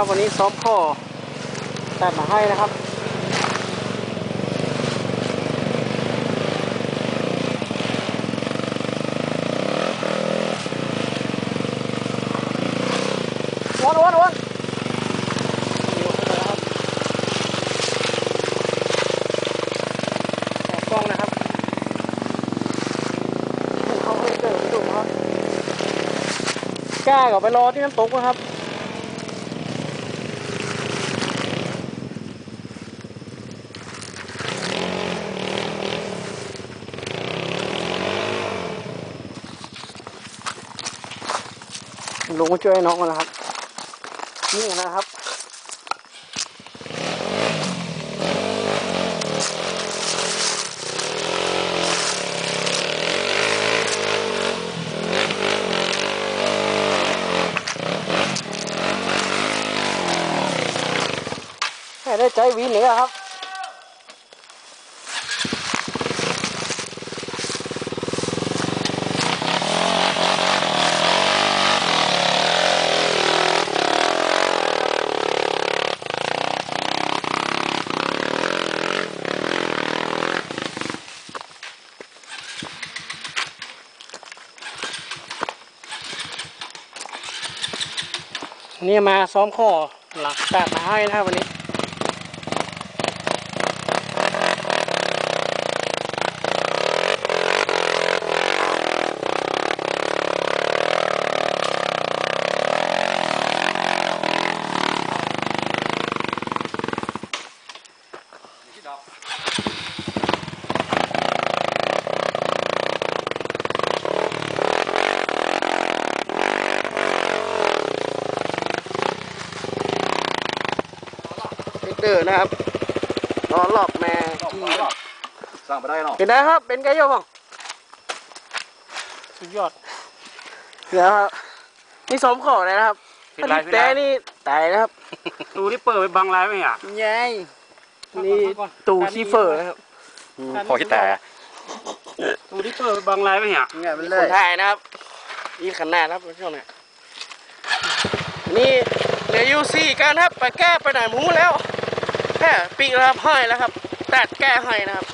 ครับ วันนี้ซ้อมข้อแตัดมาให้นะครับวนวนวนเดี๋ยวเข้ามาแล้วครับออกล้องนะครับเขาให้เจอไปดูครับกล้ากับไปรอที่น้ำตกนะครับ ลงมาช่วยน้องนะครับ นี่นะครับแค่ได้ใจวินเหนือครับ นี่มาซ้อมข้อหลักตัดมาให้นะครับวันนี้ เดอร์นะครับรอรอบแม่ที่สร้างไปได้เนาะเป็นไงครับ เป็นไงโยบังสุดยอดเดี๋ยวครับนี่สมของเลยนะครับผิดลายผิดลายแต่นี่ตายนะครับตูที่เปิดไปบังลายไหมอะยัยนี่ตูคีเฟอร์นะครับพอคิดแต่ตูที่เปิดไปบังลายไหมอะนี่คนถ่ายนะครับนี่ขนาดครับช่วงนี้นี่เหลืออยู่สี่การครับ ไปแก้ไปไหนหมูแล้ว แค่ปีกระห้อยแล้วครับตัดแก้ห้อยนะครับ